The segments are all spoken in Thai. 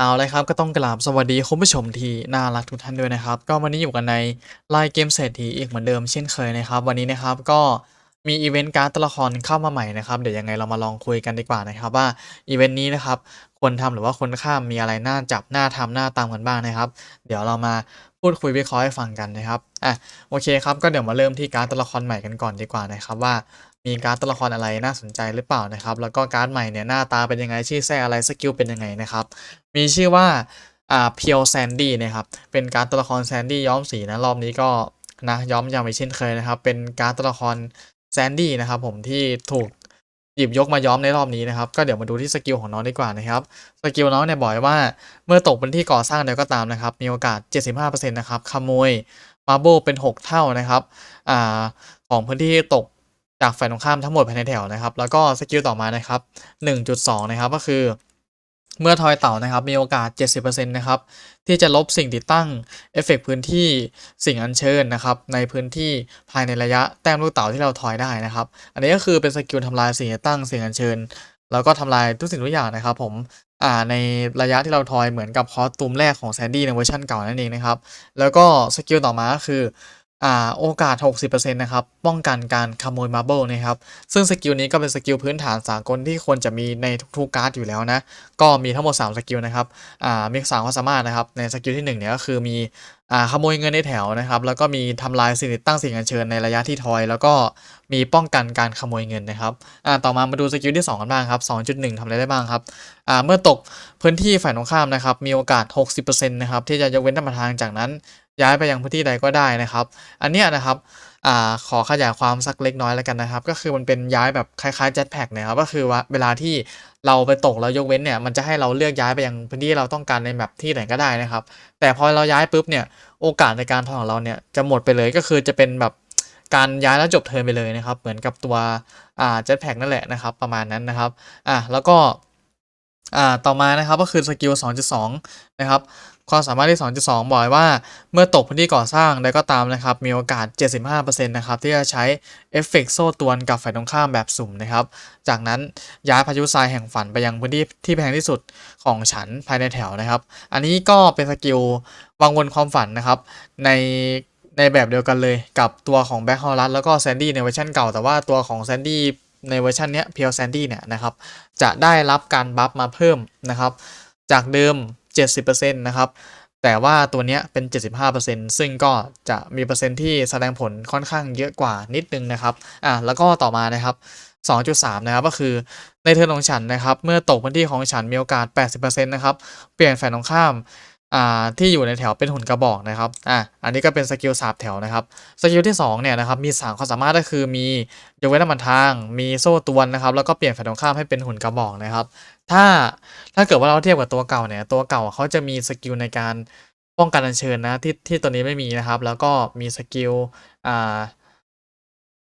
เอาเลยครับก็ต้องกราบสวัสดีคุณผู้ชมที่น่ารักทุกท่านด้วยนะครับ ก็วันนี้อยู่กันในไลน์เกมเศรษฐีอีกเหมือนเดิมเช่นเคยนะครับ วันนี้นะครับก็มีอีเวนต์การ์ดตัวละครเข้ามาใหม่นะครับเดี๋ยวยังไงเรามาลองคุยกันดีกว่านะครับ ว่าอีเวนต์นี้นะครับควรทำหรือว่าควรข้ามมีอะไรน่าจับน่าทำน่าตามกันบ้างนะครับ เดี๋ยวเรามาพูดคุยวิเคราะห์ให้ฟังกันนะครับอะโอเคครับก็เดี๋ยวมาเริ่มที่การ์ดตัวละครใหม่กันก่อนดีกว่านะครับว่า มีการ์ดตัวละครอะไรน่าสนใจหรือเปล่านะครับ แล้วก็การ์ดใหม่เนี่ยหน้าตาเป็นยังไงชื่อแท้อะไรสกิลเป็นยังไงนะครับ มีชื่อว่าอ่าเพียวแซนดี้นะครับ เป็นการ์ดตัวละครแซนดี้ย้อมสีนะรอบนี้ก็นะย้อมอย่างไม่เช่นเคยนะครับ เป็นการ์ดตัวละครแซนดี้นะครับผมที่ถูกหยิบยกมาย้อมในรอบนี้นะครับ ก็เดี๋ยวมาดูที่สกิลของน้องดีกว่านะครับ สกิลน้องเนี่ยบอกว่าเมื่อตกเป็นที่ก่อสร้างใดก็ตามนะครับ มีโอกาส 75%นะครับขโมยมาโบเป็น 6 เท่านะครับอ่าของพื้นที่ตก จากฝ่ายตรงข้ามทั้งหมดภายในแถวนะครับ แล้วก็สกิลต่อมานะครับ1.2 นะครับก็คือเมื่อทอยเต่านะครับมีโอกาส 70%นะครับที่จะลบสิ่งติดตั้งเอฟเฟกต์พื้นที่สิ่งอัญเชิญนะครับในพื้นที่ภายในระยะแต้มลูกเต่าที่เราทอยได้นะครับ อันนี้ก็คือเป็นสกิลทำลายสิ่งติดตั้งสิ่งอัญเชิญ แล้วก็ทำลายทุกสิ่งทุกอย่างนะครับ ผมอ่าในระยะที่เราทอยเหมือนกับคอสตูมแรกของแซนดี้ในเวอร์ชันเก่านั่นเองนะครับแล้วก็สกิลต่อมาก็คือ โอกาส 60%นะครับ ป้องกันการขโมยมาร์เบิลนะครับ ซึ่งสกิลนี้ก็เป็นสกิลพื้นฐานสากลที่ควรจะมีในทุกๆการ์ดอยู่แล้วนะ ก็มีทั้งหมด 3 สกิลนะครับอ่ามีสามความสามารถนะครับ ในสกิลที่1เนี่ยก็คือมี ขโมยเงินในแถวนะครับ แล้วก็มีทำลายสิ่งติดตั้งสิ่งอัญเชิญในระยะที่ทอย แล้วก็มีป้องกันการขโมยเงินนะครับต่อมามาดูสกิลที่ 2 กันบ้างครับ 2.1ทำอะไรได้บ้างครับเมื่อตกพื้นที่ฝ่ายตรงข้ามนะครับ มีโอกาส 60%นะครับที่จะยกเว้นธรรมทางจากนั้น ย้ายไปยังพื้นที่ใดก็ได้นะครับ อันเนี้ยนะครับ อ่าขอขยายความสักเล็กน้อยแล้วกันนะครับ ก็คือมันเป็นย้ายแบบคล้ายๆ Jetpack นะครับก็คือว่าเวลาที่เราไปตกแล้วยกเว้นเนี่ยมันจะให้เราเลือกย้ายไปยังพื้นที่เราต้องการในแมปที่ไหนก็ได้นะครับ แต่พอเราย้ายปุ๊บเนี่ยโอกาสในการทอยของเราเนี่ยจะหมดไปเลยก็คือจะเป็นแบบการย้ายแล้วจบเทิร์นไปเลยนะครับ เหมือนกับตัวอ่า Jetpack นั่นแหละนะครับ ประมาณนั้นนะครับอ่าแล้วก็อ่าต่อมานะครับก็คือสกิล2.2 นะครับ ความสามารถที่ 2.2 บอกว่า เมื่อตกพื้นที่ก่อสร้างใดก็ตามนะครับ มีโอกาส 75%นะครับ ที่จะใช้เอฟเฟกต์โซ่ตวนกับฝ่ายตรงข้ามแบบสุ่มนะครับ จากนั้นย้ายพายุทรายแห่งฝันไปยังพื้นที่ที่แพงที่สุดของฉันภายในแถวนะครับ อันนี้ก็เป็นสกิลวังวนความฝันนะครับ ในในแบบเดียวกันเลยกับตัวของแบ็คฮอลลัสแล้วก็แซนดี้ในเวอร์ชันเก่าแต่ว่าตัวของแซนดี้ในเวอร์ชันนี้เพียวแซนดี้เนี่ยนะครับจะได้รับการบัฟมาเพิ่มนะครับ จากเดิม 70%นะครับ แต่ว่าตัวเนี้ยเป็น 75%ซึ่งก็จะมีเปอร์เซ็นต์ที่แสดงผลค่อนข้างเยอะกว่านิดนึงนะครับ อะแล้วก็ต่อมานะครับ2.3 นะครับก็คือในเทิร์นของฉันนะครับ เมื่อตกพื้นที่ของฉันมีโอกาส 80%นะครับ เปลี่ยนฝ่นตรงข้าม อ่าที่อยู่ในแถวเป็นหุ่นกระบอกนะครับอะอันนี้ก็เป็นสกิลสาบแถวนะครับสกิลที่2เนี่ยนะครับมี3ความสามารถก็คือมียกเว้นน้ำมันทาง มีโซ่ตวนนะครับแล้วก็เปลี่ยนฝ่ายตรงข้ามให้เป็นหุ่นกระบอกนะครับ ถ้าถ้าเกิดว่าเราเทียบกับตัวเก่าเนี่ยตัวเก่าเขาจะมีสกิลในการป้องกันอัญเชิญนะที่ที่ตัวนี้ไม่มีนะครับ แล้วก็มีสกิลอ่า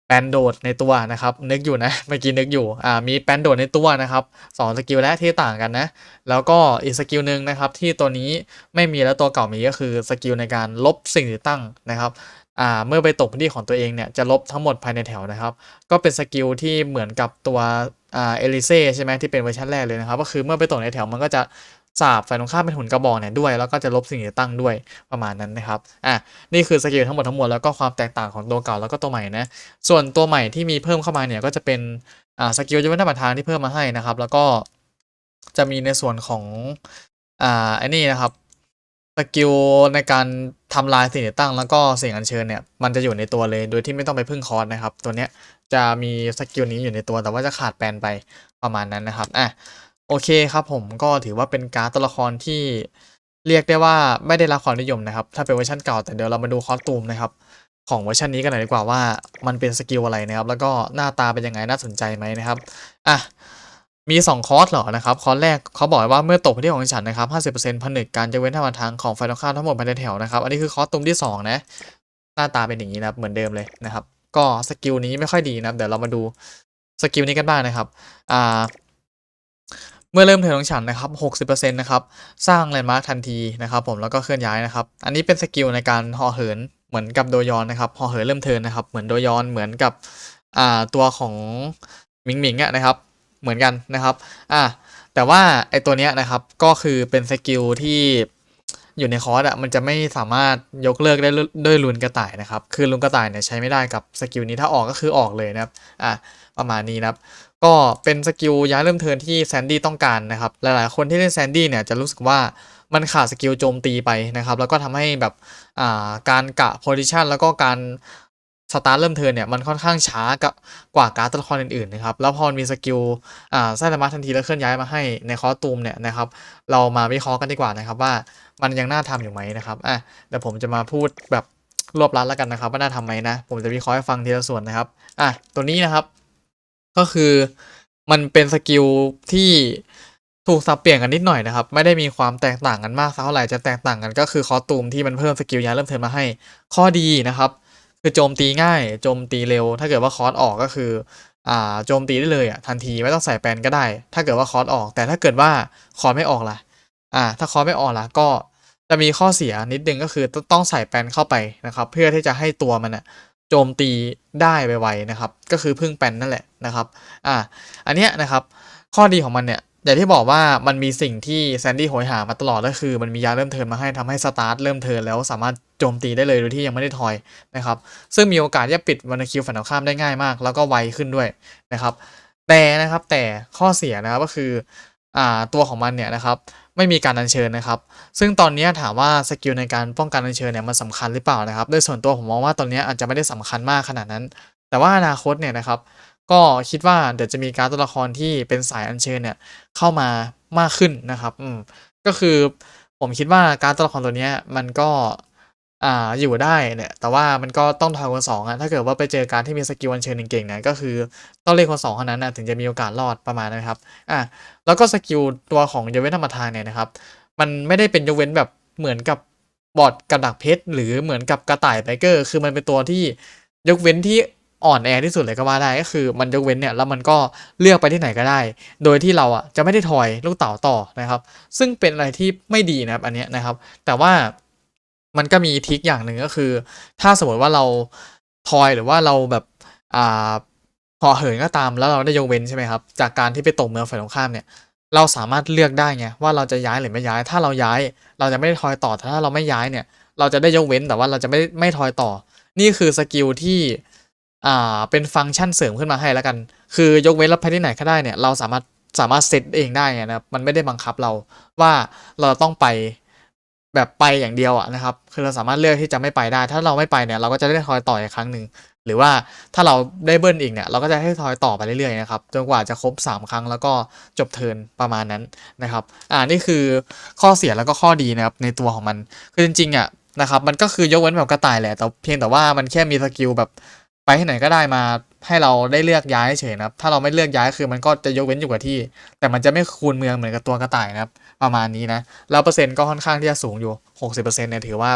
แปนโดดในตัวนะครับ นึกอยู่นะเมื่อกี้นึกอยู่อ่ามีแปนโดดในตัวนะครับสองสกิลและที่ต่างกันนะ แล้วก็อีกสกิลหนึ่งนะครับที่ตัวนี้ไม่มีแล้วตัวเก่ามีก็คือสกิลในการลบสิ่งติดตั้งนะครับอ่าเมื่อไปตกพื้นที่ของตัวเองเนี่ยจะลบทั้งหมดภายในแถวนะครับ ก็เป็นสกิลที่เหมือนกับตัวอ่าเอลิเซ่ใช่ไหมที่เป็นเวอร์ชันแรกเลยนะครับ ก็คือเมื่อไปตกในแถวมันก็จะ สาบฝ่ายตรงข้ามเป็นหุ่นกระบอกเนี่ยด้วย แล้วก็จะลบสิ่งติดตั้งด้วยประมาณนั้นนะครับอะนี่คือสกิลทั้งหมดทั้งมวลแล้วก็ความแตกต่างของตัวเก่าแล้วก็ตัวใหม่นะส่วนตัวใหม่ที่มีเพิ่มเข้ามาเนี่ยก็จะเป็นอ่าสกิลยกเว้นธรรมทางที่เพิ่มมาให้นะครับ แล้วก็จะมีในส่วนของอ่าไอ้นี่นะครับสกิลในการทำลายสิ่งติดตั้งแล้วก็สิ่งอัญเชิญเนี่ยมันจะอยู่ในตัวเลยโดยที่ไม่ต้องไปพึ่งคอร์สนะครับ ตัวเนี้ยจะมีสกิลนี้อยู่ในตัวแต่ว่าจะขาดแปลนไปประมาณนั้นนะครับอะ โอเคครับผมก็ถือว่าเป็นการ์ดตัวละครที่เรียกได้ว่าไม่ได้รับความนิยมนะครับ ถ้าเป็นเวอร์ชันเก่าแต่เดี๋ยวเรามาดูคอสตูมนะครับ ของเวอร์ชันนี้กันหน่อยดีกว่าว่ามันเป็นสกิลอะไรนะครับ แล้วก็หน้าตาเป็นยังไงน่าสนใจไหมนะครับอะมี 2 คอร์สเหรอนะครับคอร์สแรกเขาบอกว่าเมื่อตกพื้นที่ของฉันนะครับ 50%ผนึกการจะเว้นทาทางของไฟตรงข้าทั้งหมดภายในแถวนะครับ อันนี้คือคอร์สตูมที่ 2 นะ หน้าตาเป็นอย่างนี้นะครับเหมือนเดิมเลยนะครับ ก็สกิลนี้ไม่ค่อยดีนะครับเดี๋ยวเรามาดูสกิลนี้กันบ้างนะครับอ่า เมื่อเริ่มเทิร์นของฉันนะครับ60%นะครับ สร้างแลนด์มาร์คทันทีนะครับผมแล้วก็เคลื่อนย้ายนะครับ อันนี้เป็นสกิลในการห่อเหินเหมือนกับโดยอนนะครับห่อเหินเริ่มเทิร์นนะครับ เหมือนโดยอนเหมือนกับอ่าตัวของหมิงหมิงอะนะครับเหมือนกันนะครับอ่าแต่ว่าไอตัวเนี้ยนะครับก็คือเป็นสกิลที่ อยู่ในคอร์สอะมันจะไม่สามารถยกเลิกได้ด้วยลุนกระต่ายนะครับ คือลุนกระต่ายเนี่ยใช้ไม่ได้กับสกิลนี้ถ้าออกก็คือออกเลยนะครับอะประมาณนี้นะครับก็เป็นสกิลย้ายเริ่มเทินที่แซนดี้ต้องการนะครับหลายๆคนที่เล่นแซนดี้เนี่ยจะรู้สึกว่ามันขาดสกิลโจมตีไปนะครับ แล้วก็ทำให้แบบอ่าการกะโพซิชันแล้วก็การ สตาร์ทเริ่มเทินเนี่ยมันค่อนข้างช้ากกว่าการ์ดตัวละครอื่นๆนะครับแล้วพอมีสกิลอ่าไซตามะทันทีแล้วเคลื่อนย้ายมาให้ในคอสตูมเนี่ยนะครับเรามาวิเคราะห์กันดีกว่านะครับว่ามันยังน่าทำอยู่ไหมนะครับอะเดี๋ยวผมจะมาพูดแบบรวบรัดแล้วกันนะครับ ว่าน่าทำไหมนะ ผมจะวิเคราะห์ให้ฟังทีละส่วนนะครับอะตัวนี้นะครับ ก็คือมันเป็นสกิลที่ถูกสับเปลี่ยนกันนิดหน่อยนะครับ ไม่ได้มีความแตกต่างกันมากสักเท่าไหร่จะแตกต่างกันก็คือคอสตูมที่มันเพิ่มสกิลย้ายเริ่มเทินมาให้ ข้อดีนะครับ คือโจมตีง่าย โจมตีเร็ว ถ้าเกิดว่าคอร์สออกก็คืออ่าโจมตีได้เลยอะทันทีไม่ต้องใส่แปนก็ได้ ถ้าเกิดว่าคอร์สออก แต่ถ้าเกิดว่าคอร์สไม่ออกล่ะอ่าถ้าคอร์สไม่ออกล่ะก็จะมีข้อเสียนิดนึงก็คือต้องใส่แปนเข้าไปนะครับ เพื่อที่จะให้ตัวมันอะโจมตีได้ไวๆนะครับ ก็คือพึ่งแปนนั่นแหละนะครับอ่าอันเนี้ยนะครับ ข้อดีของมันเนี่ย อย่างที่บอกว่ามันมีสิ่งที่แซนดี้โหยหามาตลอดก็คือ มันมียาเริ่มเทิร์นมาให้ทำให้สตาร์ทเริ่มเทิร์นแล้วสามารถโจมตีได้เลยโดยที่ยังไม่ได้ทอยนะครับซึ่งมีโอกาสที่จะปิดวันคิวฝันตรงข้ามได้ง่ายมาก แล้วก็ไวขึ้นด้วยนะครับแต่นะครับแต่ข้อเสียนะครับก็คืออ่าตัวของมันเนี่ยนะครับไม่มีการอัญเชิญนะครับ ซึ่งตอนนี้ถามว่าสกิลในการป้องกันอัญเชิญเนี่ยมันสำคัญหรือเปล่านะครับโดยส่วนตัวผมมองว่าตอนนี้อาจจะไม่ได้สำคัญมากขนาดนั้น แต่ว่าอนาคตเนี่ยนะครับ ก็คิดว่าเดี๋ยวจะมีการตัวละครที่เป็นสายอัญเชิญเนี่ยเข้ามามากขึ้นนะครับอืมก็คือผมคิดว่าการตัวละครตัวนี้มันก็อ่าอยู่ได้เนี่ยแต่ว่ามันก็ต้องทอยคนสองอะถ้าเกิดว่าไปเจอการที่มีสกิลอัญเชิญเก่งๆเนี่ยก็คือต้องเล่นคนสองเท่านั้นนะถึงจะมีโอกาสรอดประมาณนั้นครับอะแล้วก็สกิลตัวของยเวนธรรมทานเนี่ยนะครับ มันไม่ได้เป็นยกเว้นแบบเหมือนกับบอดกระดักเพชรหรือเหมือนกับกระต่ายไบเกอร์ คือมันเป็นตัวที่ยกเว้นที่ อ่อนแอที่สุดเลยก็ว่าได้ก็คือมันยกเว้นเนี่ยแล้วมันก็เลือกไปที่ไหนก็ได้ โดยที่เราอะจะไม่ได้ทอยลูกเต๋าต่อนะครับ ซึ่งเป็นอะไรที่ไม่ดีนะครับอันเนี้ยนะครับ แต่ว่ามันก็มีทิคอย่างหนึ่งก็คือ ถ้าสมมติว่าเราทอยหรือว่าเราแบบอ่าพอเหินก็ตามแล้วเราได้ยกเว้นใช่ไหมครับจากการที่ไปตกเมืองฝ่ายตรงข้ามเนี่ยเราสามารถเลือกได้ไงว่าเราจะย้ายหรือไม่ย้าย ถ้าเราย้ายเราจะไม่ได้ทอยต่อแต่ถ้าเราไม่ย้ายเนี่ย เราจะได้ยกเว้นแต่ว่าเราจะไม่ไม่ทอยต่อ นี่คือสกิลที่ อ่าเป็นฟังก์ชันเสริมขึ้นมาให้แล้วกัน คือยกเว้นแล้วไปที่ไหนก็ได้เนี่ยเราสามารถสามารถเซตเองได้นะครับมันไม่ได้บังคับเราว่าเราต้องไปแบบไปอย่างเดียวอะนะครับ คือเราสามารถเลือกที่จะไม่ไปได้ ถ้าเราไม่ไปเนี่ยเราก็จะได้ทอยต่ออีกครั้งหนึ่ง หรือว่าถ้าเราได้เบิ้ลอีกเนี่ยเราก็จะให้ทอยต่อไปเรื่อยๆนะครับ จนกว่าจะครบ 3 ครั้งแล้วก็จบเทินประมาณนั้นนะครับ อ่านี่คือข้อเสียแล้วก็ข้อดีนะครับในตัวของมัน คือจริงๆอะนะครับ มันก็คือยกเว้นแบบกระต่ายแหละ แต่เพียงแต่ว่ามันแค่มีสกิลแบบ ไปที่ไหนก็ได้มาให้เราได้เลือกย้ายเฉยนะครับ ถ้าเราไม่เลือกย้ายคือมันก็จะยกเว้นอยู่กับที่ แต่มันจะไม่คูณเมืองเหมือนกับตัวกระต่ายนะครับ ประมาณนี้นะแล้วเปอร์เซ็นต์ก็ค่อนข้างที่จะสูงอยู่ 60%เนี่ยถือว่า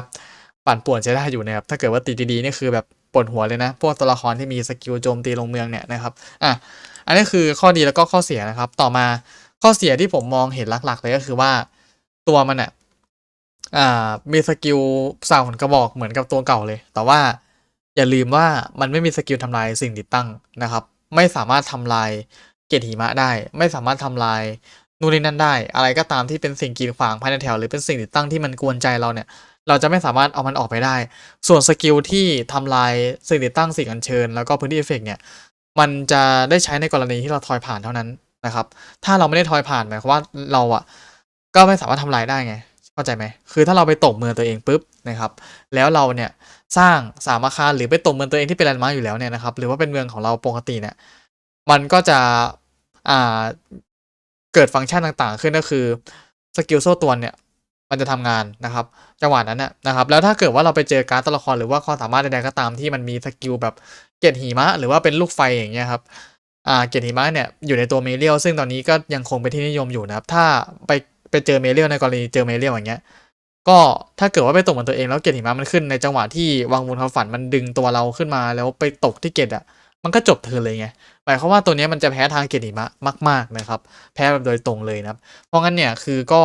ปั่นป่วนใช้ได้อยู่นะครับ ถ้าเกิดว่าตีดีๆนี่คือแบบปวดหัวเลยนะ พวกตัวละครที่มีสกิลโจมตีลงเมืองเนี่ยนะครับ อะ อันนี้คือข้อดีแล้วก็ข้อเสียนะครับ ต่อมาข้อเสียที่ผมมองเห็นหลักๆเลยก็คือว่าตัวมันอะ อ่า มีสกิลสาวผลกระบอกเหมือนกับตัวเก่าเลย แต่ว่า อย่าลืมว่ามันไม่มีสกิลทำลายสิ่งติดตั้งนะครับ ไม่สามารถทำลายเกตหิมะได้ ไม่สามารถทำลายนู่นนี่นั่นได้ อะไรก็ตามที่เป็นสิ่งกีดขวางภายในแถว หรือเป็นสิ่งติดตั้งที่มันกวนใจเราเนี่ย เราจะไม่สามารถเอามันออกไปได้ ส่วนสกิลที่ทำลายสิ่งติดตั้งสิ่งอัญเชิญ แล้วก็พื้นที่เอฟเฟกเนี่ยมันจะได้ใช้ในกรณีที่เราทอยผ่านเท่านั้นนะครับ ถ้าเราไม่ได้ทอยผ่านหมายความว่าเราอะก็ไม่สามารถทำลายได้ไง เข้าใจไหมคือถ้าเราไปตกเมืองตัวเองปุ๊บนะครับแล้วเราเนี่ยสร้างสามอาคารหรือไปตกเมืองตัวเองที่เป็นแลนด์มาร์กอยู่แล้วเนี่ยนะครับหรือว่าเป็นเมืองของเราปกติเนี่ยมันก็จะอ่าเกิดฟังก์ชันต่างๆ ขึ้นก็คือสกิลโซ่ตัวเนี่ยมันจะทำงานนะครับ จังหวะนั้นนะนะครับ แล้วถ้าเกิดว่าเราไปเจอการ์ดตัวละครหรือว่าความสามารถใดๆก็ตามที่มันมีสกิลแบบเกตหิมะ หรือว่าเป็นลูกไฟอย่างเงี้ยครับอ่าเกตหิมะเนี่ยอยู่ในตัวเมเรียลซึ่งตอนนี้ก็ยังคงเป็นที่นิยมอยู่นะครับ ถ้าไป ไปเจอเมเรียลในกรณีเจอเมเรียลอย่างเงี้ย ก็ถ้าเกิดว่าไปตกเหมือนตัวเองแล้วเกตหิมะมันขึ้นในจังหวะที่วังวนควาฝันมันดึงตัวเราขึ้นมาแล้วไปตกที่เกตอะมันก็จบเธอเลยไง หมายความว่าตัวนี้มันจะแพ้ทางเกตหิมะมาก ๆนะครับ แพ้แบบโดยตรงเลยนะครับ เพราะงั้นเนี่ยคือก็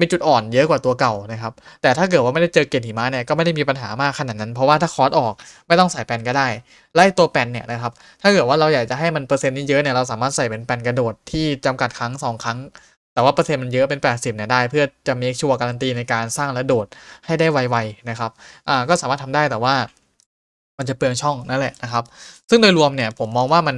มีจุดอ่อนเยอะกว่าตัวเก่านะครับ แต่ถ้าเกิดว่าไม่ได้เจอเกตหิมะเนี่ยก็ไม่ได้มีปัญหามากขนาดนั้น เพราะว่าถ้าคอร์สออกไม่ต้องใส่แปนก็ได้ ไล่ตัวแปนเนี่ยนะครับ ถ้าเกิดว่าเราอยากจะให้มันเปอร์เซ็นต์นี้เยอะเนี่ยเราสามารถใส่เป็นแปนกระโดดที่จำกัดครั้ง 2 ครั้ง แต่ว่าเปอร์เซ็นต์มันเยอะเป็น 80เนี่ยได้เพื่อจะ make sure การันตีในการสร้างและโดดให้ได้ไวๆนะครับอ่าก็สามารถทำได้แต่ว่า มันจะเปลืองช่องนั่นแหละนะครับ ซึ่งโดยรวมเนี่ยผมมองว่ามัน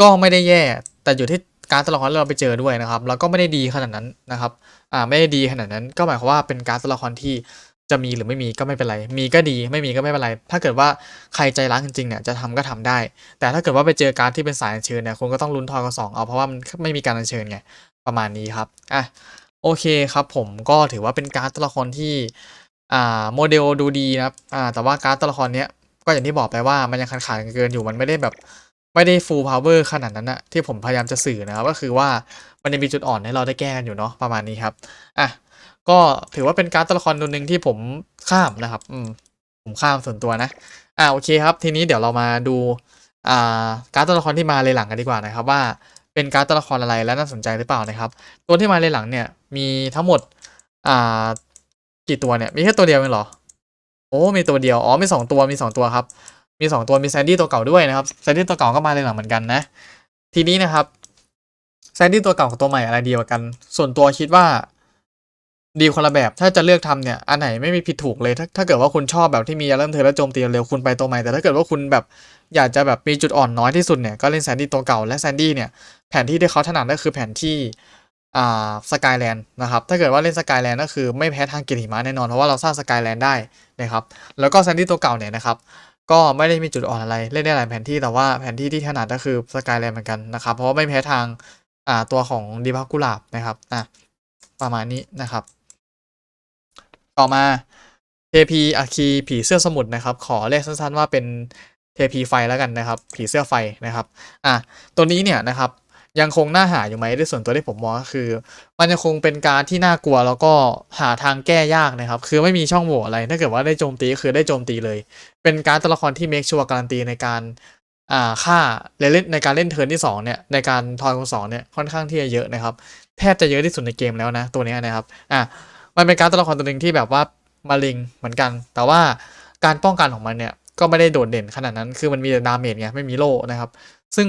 ก็ไม่ได้แย่ แต่อยู่ที่การตัวละครที่เราไปเจอด้วยนะครับ แล้วก็ไม่ได้ดีขนาดนั้นนะครับอ่าไม่ได้ดีขนาดนั้น ก็หมายความว่าเป็นการตัวละครที่จะมีหรือไม่มีก็ไม่เป็นไร มีก็ดีไม่มีก็ไม่เป็นไร ถ้าเกิดว่าใครใจรักจริงๆเนี่ยจะทำก็ทำได้ แต่ถ้าเกิดว่าไปเจอการที่เป็นสายอัญเชิญเนี่ยคุณก็ต้องลุ้นทอกสองเอาเพราะว่ามันไม่มีการอัญเชิญไง ประมาณนี้ครับอะโอเคครับผมก็ถือว่าเป็นการดตัวละครที่อ่าโมเดลดูดีนะครับอ่าแต่ว่าการดตัวละครเนี้ยก็อย่างที่บอกไปว่ามันยังขาดขาดเกินอยู่มันไม่ได้แบบไม่ได้ full power ขนาดนั้นนะที่ผมพยายามจะสื่อนะครับก็คือว่ามันยังมีจุดอ่อนให้เราได้แก้กันอยู่เนาะประมาณนี้ครับอะก็ถือว่าเป็นการดตัวละครตัวหนึ่งที่ผมข้ามนะครับอืมผมข้ามส่วนตัวนะอ่าโอเคครับ ทีนี้เดี๋ยวเรามาดูอ่าการดตัวละครที่มาเลยหลังกันดีกว่านะครับว่า เป็นการดตัวละครอะไรและน่าสนใจหรือเปล่านะครับ ตัวที่มาเลยหลังเนี่ยมีทั้งหมดอ่ากี่ตัวเนี่ยมีแค่ตัวเดียวเองเหรอโอ้มีตัวเดียวอ๋อมีสองตัวมีสองตัวครับมีสองตัวมีแซนดี้ตัวเก่าด้วยนะครับแซนดี้ตัวเก่าก็มาในหลังเหมือนกันนะ ทีนี้นะครับแซนดี้ตัวเก่ากับตัวใหม่อะไรดีกว่ากัน ส่วนตัวคิดว่าดีคนละแบบถ้าจะเลือกทำเนี่ยอันไหนไม่มีผิดถูกเลย ถ้าถ้าเกิดว่าคุณชอบแบบที่มีเริ่มเธอแล้วโจมตีเร็วคุณไปตัวใหม่แต่ถ้าเกิดว่าคุณแบบอยากจะแบบมีจุดอ่อนน้อยที่สุดเนี่ยก็เล่นแซนดี้ตัวเก่าและแซนดี้เนี่ย แผนที่ที่เขาถนัดก็คือแผนที่อ่าสกายแลนด์นะครับ ถ้าเกิดว่าเล่นสกายแลนด์ก็คือไม่แพ้ทางกยรติหิมะแน่นอน เพราะว่าเราสร้างสกายแลนด์ได้นะครับ แล้วก็แซนดี้ตัวเก่าเนี่ยนะครับ ก็ไม่ได้มีจุดอ่อนอะไร เล่นได้หลายแผนที่ แต่ว่าแผนที่ที่ถนัดก็คือสกายแลนด์เหมือนกันนะครับ เพราะว่าไม่แพ้ทางอ่าตัวของดีพักกุลาบนะครับ อะ ประมาณนี้นะครับ ต่อมาเทพีอาคีผีเสื้อสมุทรนะครับ ขอเรียกสั้นๆว่าเป็นเทพีไฟแล้วกันนะครับ ผีเสื้อไฟนะครับ อะ ตัวนี้เนี่ยนะครับ ยังคงน่าหาอยู่ไหมด้วยส่วนตัวที่ผมมองก็คือ มันยังคงเป็นการที่น่ากลัวแล้วก็หาทางแก้ยากนะครับ คือไม่มีช่องโหว่อะไร ถ้าเกิดว่าได้โจมตีก็คือได้โจมตีเลย เป็นการดตัวละครที่ make sure การันตีในการอ่าฆ่าเล่นในการเล่นเทิร์นที่สองเนี่ยในการทอยของสองเนี่ยค่อนข้างที่จะเยอะนะครับ แทบจะเยอะที่สุดในเกมแล้วนะตัวนี้นะครับอะมันเป็นการดตัวละครตัวหนึ่งที่แบบว่ามาลิงเหมือนกัน แต่ว่าการป้องกันของมันเนี่ยก็ไม่ได้โดดเด่นขนาดนั้นคือมันมีแต่ดาเมจไงไม่มีโล่นะครับ ซึ่ง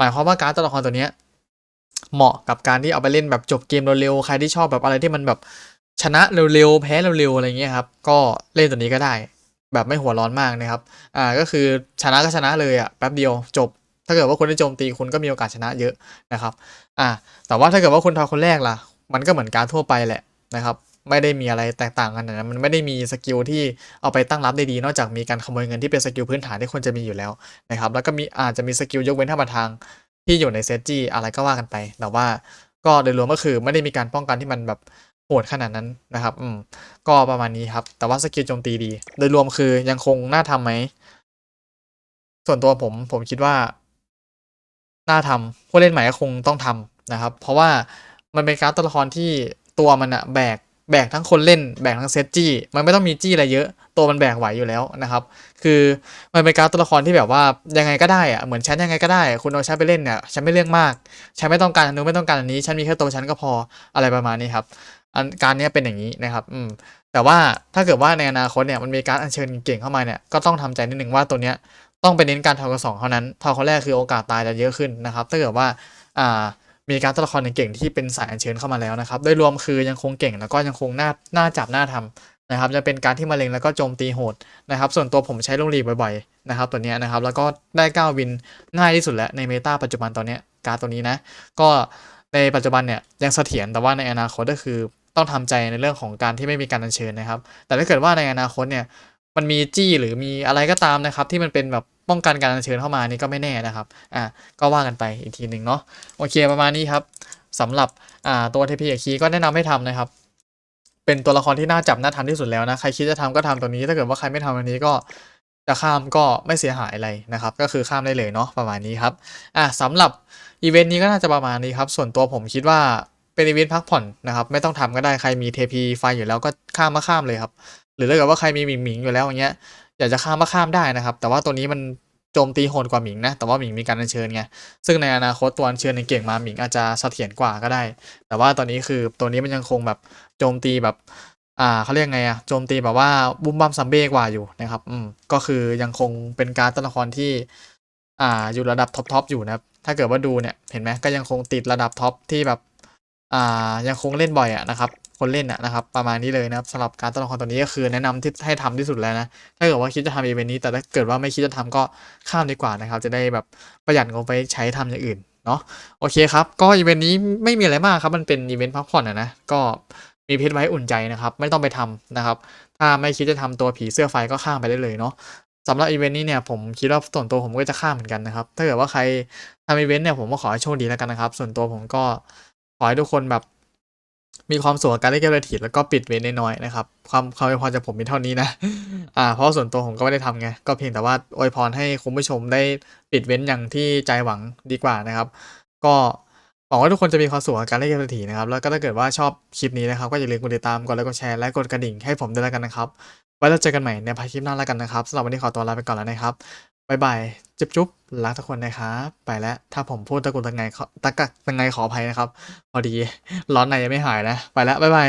หมายความว่าการดตัวละครตัวเนี้ยเหมาะกับการที่เอาไปเล่นแบบจบเกมเร็วๆใครที่ชอบแบบอะไรที่มันแบบชนะเร็วๆแพ้เร็วๆอะไรเงี้ยครับก็เล่นตัวนี้ก็ได้ แบบไม่หัวร้อนมากนะครับอ่าก็คือชนะก็ชนะเลยอะแป๊บเดียวจบ ถ้าเกิดว่าคุณได้โจมตีคุณก็มีโอกาสชนะเยอะนะครับอ่าแต่ว่าถ้าเกิดว่าคุณทอยคนแรกล่ะ มันก็เหมือนการทั่วไปแหละนะครับ ไม่ได้มีอะไรแตกต่างกันนะมันไม่ได้มีสกิลที่เอาไปตั้งรับได้ดี นอกจากมีการขโมยเงินที่เป็นสกิลพื้นฐานที่ควรจะมีอยู่แล้วนะครับแล้วก็มีอาจจะมีสกิลยกเว้นท่ามาทางที่อยู่ในเซตจี้อะไรก็ว่ากันไปแต่ว่าก็โดยรวมก็คือไม่ได้มีการป้องกันที่มันแบบโหดขนาดนั้นนะครับ อืม ก็ประมาณนี้ครับ แต่ว่าสกิลโจมตีดี โดยรวมคือยังคงน่าทำไหม ส่วนตัวผม ผมคิดว่า น่าทำผู้เล่นใหม่ก็คงต้องทำนะครับ เพราะว่ามันเป็นการดตัวละครที่ตัวมันอะแบก แบกทั้งคนเล่นแบกทั้งเซตจี้ มันไม่ต้องมีจี้อะไรเยอะ ตัวมันแบกไหวอยู่แล้วนะครับ คือมันเป็นการดตัวละครที่แบบว่ายังไงก็ได้อะเหมือนฉันยังไงก็ได้ คุณเอาฉันไปเล่นเนี่ยฉันไม่เรื่องมาก ฉันไม่ต้องการอันนู้นไม่ต้องการอันนี้ ฉันมีแค่ตัวฉันก็พออะไรประมาณนี้ครับอันการนี้เป็นอย่างนี้นะครับ อืม แต่ว่าถ้าเกิดว่าในอนาคตเนี่ยมันมีการอัญเชิญเก่งเข้ามาเนี่ยก็ต้องทำใจนิดนึงว่าตัวเนี้ยต้องไปเน้นการทอยกสองเท่านั้นทอยคนแรกคือโอกาสตายจะเยอะขึ้นนะครับ ถ้าเกิดว่า อ่า มีการตัวละครเก่งที่เป็นสายอัญเชิญเข้ามาแล้วนะครับ โดยรวมคือยังคงเก่งแล้วก็ยังคงน่าน่าจับน่าทำนะครับจะเป็นการที่มาเล็งแล้วก็โจมตีโหดนะครับ ส่วนตัวผมใช้ลงรีบ่อยๆนะครับ ตัวเนี้ยนะครับ แล้วก็ได้ 9 วินง่ายที่สุดแล้วในเมตาปัจจุบันตอนเนี้ยการตัวนี้นะ ก็ในปัจจุบันเนี่ยยังเสถียรแต่ว่าในอนาคตก็คือต้องทำใจในเรื่องของการที่ไม่มีการอัญเชิญนะครับ แต่ถ้าเกิดว่าในอนาคตเนี่ยมันมีจี้หรือมีอะไรก็ตามนะครับ ที่มันเป็นแบบ ป้องกันการเชิญเข้ามานี่ก็ไม่แน่นะครับอ่าก็ว่ากันไปอีกทีหนึ่งเนาะโอเคประมาณนี้ครับสำหรับอ่าตัวเทพีคีก็แนะนำให้ทำนะครับ เป็นตัวละครที่น่าจับน่าทำที่สุดแล้วนะใครคิดจะทำก็ทำตัวนี้ถ้าเกิดว่าใครไม่ทำตัวนี้ก็จะข้ามก็ไม่เสียหายอะไรนะครับ ก็คือข้ามได้เลยเนาะประมาณนี้ครับอ่าสำหรับอีเวนต์นี้ก็น่าจะประมาณนี้ครับ ส่วนตัวผมคิดว่าเป็นอีเวนต์พักผ่อนนะครับ ไม่ต้องทำก็ได้ใครมีเทพีไฟอยู่แล้วก็ข้ามมาข้ามเลยครับ หรือถ้าเกิดว่าใครมีหมิงหมิงอยู่แล้วอย่างเงี้ย อยากจะข้ามก็ข้ามได้นะครับ แต่ว่าตัวนี้มันโจมตีโหดกว่าหมิงนะ แต่ว่าหมิงมีการอัญเชิญไง ซึ่งในอนาคตตัวอัญเชิญในเก่งมาหมิงอาจจะเสถียรกว่าก็ได้ แต่ว่าตอนนี้คือตัวนี้มันยังคงแบบโจมตีแบบ อ่าเขาเรียกไงอะโจมตีแบบว่าบุ้มบัมซัมเบ้กว่าอยู่นะครับ อืม ก็คือยังคงเป็นการตัวละครที่ อ่า อยู่ระดับท็อปทอปอยู่นะครับ ถ้าเกิดว่าดูเนี่ย เห็นไหมก็ยังคงติดระดับท็อปที่แบบ อ่ายังคงเล่นบ่อยอะนะครับคนเล่นอะนะครับประมาณนี้เลยนะครับสำหรับการตัวละครตัวนี้ก็คือแนะนำที่ให้ทำที่สุดแล้วนะถ้าเกิดว่าคิดจะทำอีเวนต์นี้ แต่ถ้าเกิดว่าไม่คิดจะทำก็ข้ามดีกว่านะครับ จะได้แบบประหยัดงบไปใช้ทำอย่างอื่นเนาะโอเคครับ ก็อีเวนต์นี้ไม่มีอะไรมากครับมันเป็นอีเวนต์พักผ่อนอะนะก็มีเพชรไว้อุ่นใจนะครับไม่ต้องไปทำนะครับ ถ้าไม่คิดจะทำตัวผีเสื้อไฟก็ข้ามไปได้เลยเนาะสำหรับอีเวนต์นี้เนี่ยผมคิดว่าส่วนตัวผมก็จะข้ามเหมือนกันนะครับถ้าเกิดว่าใครทำอีเวนต์เนี่ยผมก็ขอให้โชคดีแล้วกันนะครับ ส่วนตัวผมก็ ขอให้ทุกคนแบบ มีความสุขกับการเล่นเกมเรทีแล้วก็ปิดเวนน้อยๆนะครับ ความความอวยพรจากผมมีเท่านี้นะ อ่า เพราะส่วนตัวผมก็ไม่ได้ทำไง ก็เพียงแต่ว่าอวยพรให้คุณผู้ชมได้ปิดเว้นอย่างที่ใจหวังดีกว่านะครับ ก็หวังว่าทุกคนจะมีความสุขกับการเล่นเกมเรทีนะครับ แล้วก็ถ้าเกิดว่าชอบคลิปนี้นะครับ ก็อย่าลืมกดติดตาม กดไลค์ กดแชร์ และกดกระดิ่งให้ผมด้วยแล้วกันนะครับ ไว้เราเจอกันใหม่ในพาร์ทคลิปหน้าแล้วกันนะครับสำหรับวันนี้ขอตัวลาไปก่อนแล้วนะครับ บายบายจุ๊บจุ๊บรักทุกคนนะครับไปแล้ว ถ้าผมพูดตะกุนตะไงตะกักตะไงขออภัยนะครับ พอดี ร้อนในยังไม่หายนะ ไปแล้วบายบาย